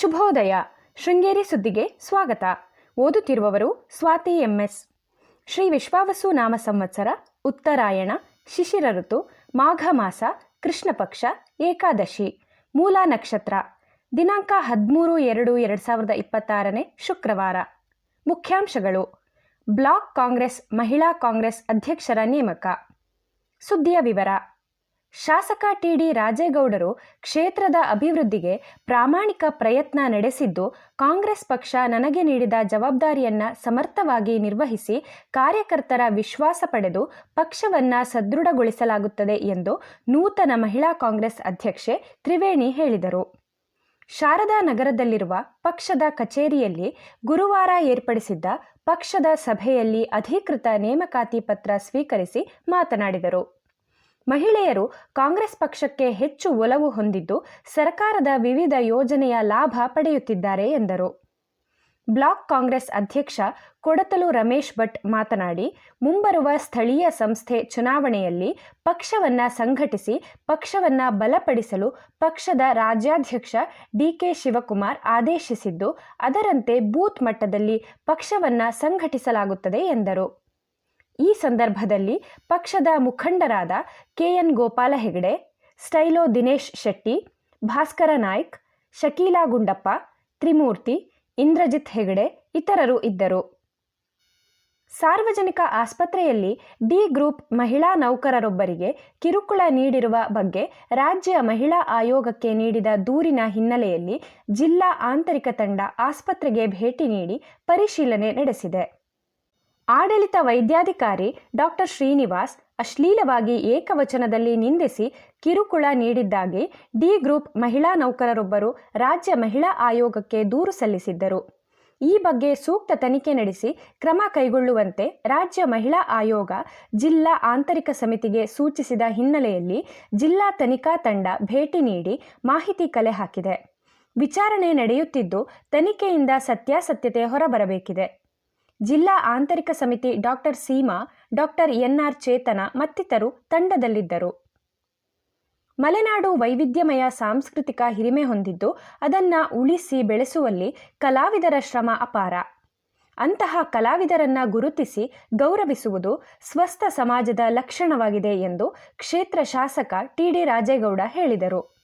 ಶುಭೋದಯ. ಶೃಂಗೇರಿ ಸುದ್ದಿಗೆ ಸ್ವಾಗತ. ಓದುತ್ತಿರುವವರು ಸ್ವಾತಿ ಎಂಎಸ್. ಶ್ರೀ ವಿಶ್ವಾವಸು ನಾಮ ಸಂವತ್ಸರ, ಉತ್ತರಾಯಣ, ಶಿಶಿರ ಋತು, ಮಾಘ ಮಾಸ, ಕೃಷ್ಣ ಪಕ್ಷ, ಏಕಾದಶಿ, ಮೂಲ ನಕ್ಷತ್ರ. ದಿನಾಂಕ ಹದಿಮೂರು ಎರಡು ಎರಡು ಸಾವಿರದ ಇಪ್ಪತ್ತಾರನೇ ಶುಕ್ರವಾರ. ಮುಖ್ಯಾಂಶಗಳು. ಬ್ಲಾಕ್ ಕಾಂಗ್ರೆಸ್ ಮಹಿಳಾ ಕಾಂಗ್ರೆಸ್ ಅಧ್ಯಕ್ಷರ ನೇಮಕ. ಸುದ್ದಿಯ ವಿವರ. ಶಾಸಕ ಟಿಡಿ ರಾಜೇಗೌಡರು ಕ್ಷೇತ್ರದ ಅಭಿವೃದ್ಧಿಗೆ ಪ್ರಾಮಾಣಿಕ ಪ್ರಯತ್ನ ನಡೆಸಿದ್ದು, ಕಾಂಗ್ರೆಸ್ ಪಕ್ಷ ನನಗೆ ನೀಡಿದ ಜವಾಬ್ದಾರಿಯನ್ನ ಸಮರ್ಥವಾಗಿ ನಿರ್ವಹಿಸಿ ಕಾರ್ಯಕರ್ತರ ವಿಶ್ವಾಸ ಪಡೆದು ಪಕ್ಷವನ್ನ ಸದೃಢಗೊಳಿಸಲಾಗುತ್ತದೆ ಎಂದು ನೂತನ ಮಹಿಳಾ ಕಾಂಗ್ರೆಸ್ ಅಧ್ಯಕ್ಷೆ ತ್ರಿವೇಣಿ ಹೇಳಿದರು. ಶಾರದಾ ನಗರದಲ್ಲಿರುವ ಪಕ್ಷದ ಕಚೇರಿಯಲ್ಲಿ ಗುರುವಾರ ಏರ್ಪಡಿಸಿದ್ದ ಪಕ್ಷದ ಸಭೆಯಲ್ಲಿ ಅಧಿಕೃತ ನೇಮಕಾತಿ ಪತ್ರ ಸ್ವೀಕರಿಸಿ ಮಾತನಾಡಿದರು. ಮಹಿಳೆಯರು ಕಾಂಗ್ರೆಸ್ ಪಕ್ಷಕ್ಕೆ ಹೆಚ್ಚು ಒಲವು ಹೊಂದಿದ್ದು ಸರ್ಕಾರದ ವಿವಿಧ ಯೋಜನೆಯ ಲಾಭ ಪಡೆಯುತ್ತಿದ್ದಾರೆ ಎಂದರು. ಬ್ಲಾಕ್ ಕಾಂಗ್ರೆಸ್ ಅಧ್ಯಕ್ಷ ಕೊಡತಲು ರಮೇಶ್ ಭಟ್ ಮಾತನಾಡಿ, ಮುಂಬರುವ ಸ್ಥಳೀಯ ಸಂಸ್ಥೆ ಚುನಾವಣೆಯಲ್ಲಿ ಪಕ್ಷವನ್ನ ಸಂಘಟಿಸಿ, ಪಕ್ಷವನ್ನ ಬಲಪಡಿಸಲು ಪಕ್ಷದ ರಾಜ್ಯಾಧ್ಯಕ್ಷ ಡಿಕೆ ಶಿವಕುಮಾರ್ ಆದೇಶಿಸಿದ್ದು, ಅದರಂತೆ ಬೂತ್ ಮಟ್ಟದಲ್ಲಿ ಪಕ್ಷವನ್ನ ಸಂಘಟಿಸಲಾಗುತ್ತದೆ ಎಂದರು. ಈ ಸಂದರ್ಭದಲ್ಲಿ ಪಕ್ಷದ ಮುಖಂಡರಾದ ಕೆಎನ್ ಗೋಪಾಲ ಹೆಗಡೆ, ಸ್ಟೈಲೋ ದಿನೇಶ್ ಶೆಟ್ಟಿ, ಭಾಸ್ಕರ ನಾಯ್ಕ್, ಶಕೀಲಾ ಗುಂಡಪ್ಪ, ತ್ರಿಮೂರ್ತಿ, ಇಂದ್ರಜಿತ್ ಹೆಗಡೆ ಇತರರು ಇದ್ದರು. ಸಾರ್ವಜನಿಕ ಆಸ್ಪತ್ರೆಯಲ್ಲಿ ಡಿ ಗ್ರೂಪ್ ಮಹಿಳಾ ನೌಕರರೊಬ್ಬರಿಗೆ ಕಿರುಕುಳ ನೀಡಿರುವ ಬಗ್ಗೆ ರಾಜ್ಯ ಮಹಿಳಾ ಆಯೋಗಕ್ಕೆ ನೀಡಿದ ದೂರಿನ ಹಿನ್ನೆಲೆಯಲ್ಲಿ ಜಿಲ್ಲಾ ಆಂತರಿಕ ತಂಡ ಆಸ್ಪತ್ರೆಗೆ ಭೇಟಿ ನೀಡಿ ಪರಿಶೀಲನೆ ನಡೆಸಿದೆ. ಆಡಳಿತ ವೈದ್ಯಾಧಿಕಾರಿ ಡಾಕ್ಟರ್ ಶ್ರೀನಿವಾಸ್ ಅಶ್ಲೀಲವಾಗಿ ಏಕವಚನದಲ್ಲಿ ನಿಂದಿಸಿ ಕಿರುಕುಳ ನೀಡಿದ್ದಾಗಿ ಡಿ ಗ್ರೂಪ್ ಮಹಿಳಾ ನೌಕರರೊಬ್ಬರು ರಾಜ್ಯ ಮಹಿಳಾ ಆಯೋಗಕ್ಕೆ ದೂರು ಸಲ್ಲಿಸಿದ್ದರು. ಈ ಬಗ್ಗೆ ಸೂಕ್ತ ತನಿಖೆ ನಡೆಸಿ ಕ್ರಮ ಕೈಗೊಳ್ಳುವಂತೆ ರಾಜ್ಯ ಮಹಿಳಾ ಆಯೋಗ ಜಿಲ್ಲಾ ಆಂತರಿಕ ಸಮಿತಿಗೆ ಸೂಚಿಸಿದ ಹಿನ್ನೆಲೆಯಲ್ಲಿ ಜಿಲ್ಲಾ ತನಿಖಾ ತಂಡ ಭೇಟಿ ನೀಡಿ ಮಾಹಿತಿ ಕಲೆ ಹಾಕಿದೆ. ವಿಚಾರಣೆ ನಡೆಯುತ್ತಿದ್ದು, ತನಿಖೆಯಿಂದ ಸತ್ಯಾಸತ್ಯತೆ ಹೊರಬರಬೇಕಿದೆ. ಜಿಲ್ಲಾ ಆಂತರಿಕ ಸಮಿತಿ doctor Seema, doctor NR Chetana ಮತ್ತಿತರು ತಂಡದಲ್ಲಿದ್ದರು. ಮಲೆನಾಡು ವೈವಿಧ್ಯಮಯ ಸಾಂಸ್ಕೃತಿಕ ಹಿರಿಮೆ ಹೊಂದಿದ್ದು, ಅದನ್ನು ಉಳಿಸಿ ಬೆಳೆಸುವಲ್ಲಿ ಕಲಾವಿದರ ಶ್ರಮ ಅಪಾರ. ಅಂತಹ ಕಲಾವಿದರನ್ನ ಗುರುತಿಸಿ ಗೌರವಿಸುವುದು ಸ್ವಸ್ಥ ಸಮಾಜದ ಲಕ್ಷಣವಾಗಿದೆ ಎಂದು ಕ್ಷೇತ್ರ ಶಾಸಕ ಟಿಡಿ ರಾಜೇಗೌಡ ಹೇಳಿದರು.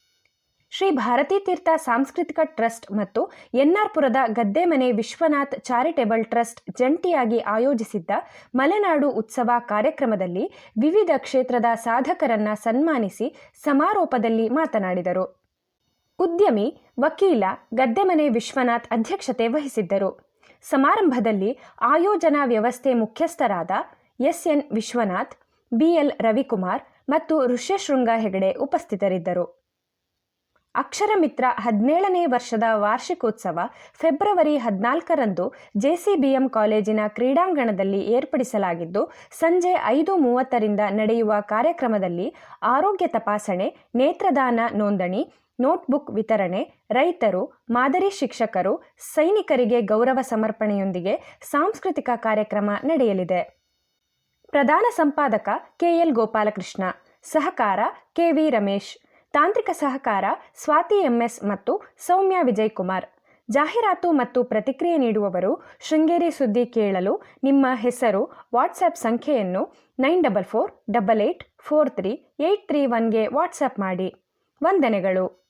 ಶ್ರೀ ಭಾರತೀ ತೀರ್ಥ ಸಾಂಸ್ಕೃತಿಕ ಟ್ರಸ್ಟ್ ಮತ್ತು ಎನ್ಆರ್ಪುರದ ಗದ್ದೆಮನೆ ವಿಶ್ವನಾಥ್ ಚಾರಿಟೇಬಲ್ ಟ್ರಸ್ಟ್ ಜಂಟಿಯಾಗಿ ಆಯೋಜಿಸಿದ್ದ ಮಲೆನಾಡು ಉತ್ಸವ ಕಾರ್ಯಕ್ರಮದಲ್ಲಿ ವಿವಿಧ ಕ್ಷೇತ್ರದ ಸಾಧಕರನ್ನ ಸನ್ಮಾನಿಸಿ ಸಮಾರೋಪದಲ್ಲಿ ಮಾತನಾಡಿದರು. ಉದ್ಯಮಿ, ವಕೀಲ, ಗದ್ದೆಮನೆ ವಿಶ್ವನಾಥ್ ಅಧ್ಯಕ್ಷತೆ ವಹಿಸಿದ್ದರು. ಸಮಾರಂಭದಲ್ಲಿ ಆಯೋಜನಾ ವ್ಯವಸ್ಥೆ ಮುಖ್ಯಸ್ಥರಾದ ಎಸ್ಎನ್ ವಿಶ್ವನಾಥ್, ಬಿಎಲ್ ರವಿಕುಮಾರ್ ಮತ್ತು ಋಷ್ಯಶೃಂಗ ಹೆಗಡೆ ಉಪಸ್ಥಿತರಿದ್ದರು. ಅಕ್ಷರ ಮಿತ್ರ ಹದಿನೇಳನೇ ವರ್ಷದ ವಾರ್ಷಿಕೋತ್ಸವ ಫೆಬ್ರವರಿ ಹದಿನಾಲ್ಕರಂದು ಜೆಸಿಬಿಎಂ ಕಾಲೇಜಿನ ಕ್ರೀಡಾಂಗಣದಲ್ಲಿ ಏರ್ಪಡಿಸಲಾಗಿದ್ದು, ಸಂಜೆ ಐದು ಮೂವತ್ತರಿಂದ ನಡೆಯುವ ಕಾರ್ಯಕ್ರಮದಲ್ಲಿ ಆರೋಗ್ಯ ತಪಾಸಣೆ, ನೇತ್ರದಾನ ನೋಂದಣಿ, ನೋಟ್ಬುಕ್ ವಿತರಣೆ, ರೈತರು, ಮಾದರಿ ಶಿಕ್ಷಕರು, ಸೈನಿಕರಿಗೆ ಗೌರವ ಸಮರ್ಪಣೆಯೊಂದಿಗೆ ಸಾಂಸ್ಕೃತಿಕ ಕಾರ್ಯಕ್ರಮ ನಡೆಯಲಿದೆ. ಪ್ರಧಾನ ಸಂಪಾದಕ ಕೆಎಲ್ ಗೋಪಾಲಕೃಷ್ಣ, ಸಹಕಾರ ಕೆವಿ ರಮೇಶ್ ತಾಂತ್ರಿಕ ಸಹಕಾರ, ಸ್ವಾತಿ ಎಂಎಸ್ ಮತ್ತು ಸೌಮ್ಯ ವಿಜಯಕುಮಾರ್. ಜಾಹೀರಾತು ಮತ್ತು ಪ್ರತಿಕ್ರಿಯೆ ನೀಡುವವರು ಶೃಂಗೇರಿ ಸುದ್ದಿ ಕೇಳಲು ನಿಮ್ಮ ಹೆಸರು, ವಾಟ್ಸ್ಆ್ಯಪ್ ಸಂಖ್ಯೆಯನ್ನು nine double four double eight four three eight three ಒನ್ಗೆ WhatsApp ಮಾಡಿ. ವಂದನೆಗಳು.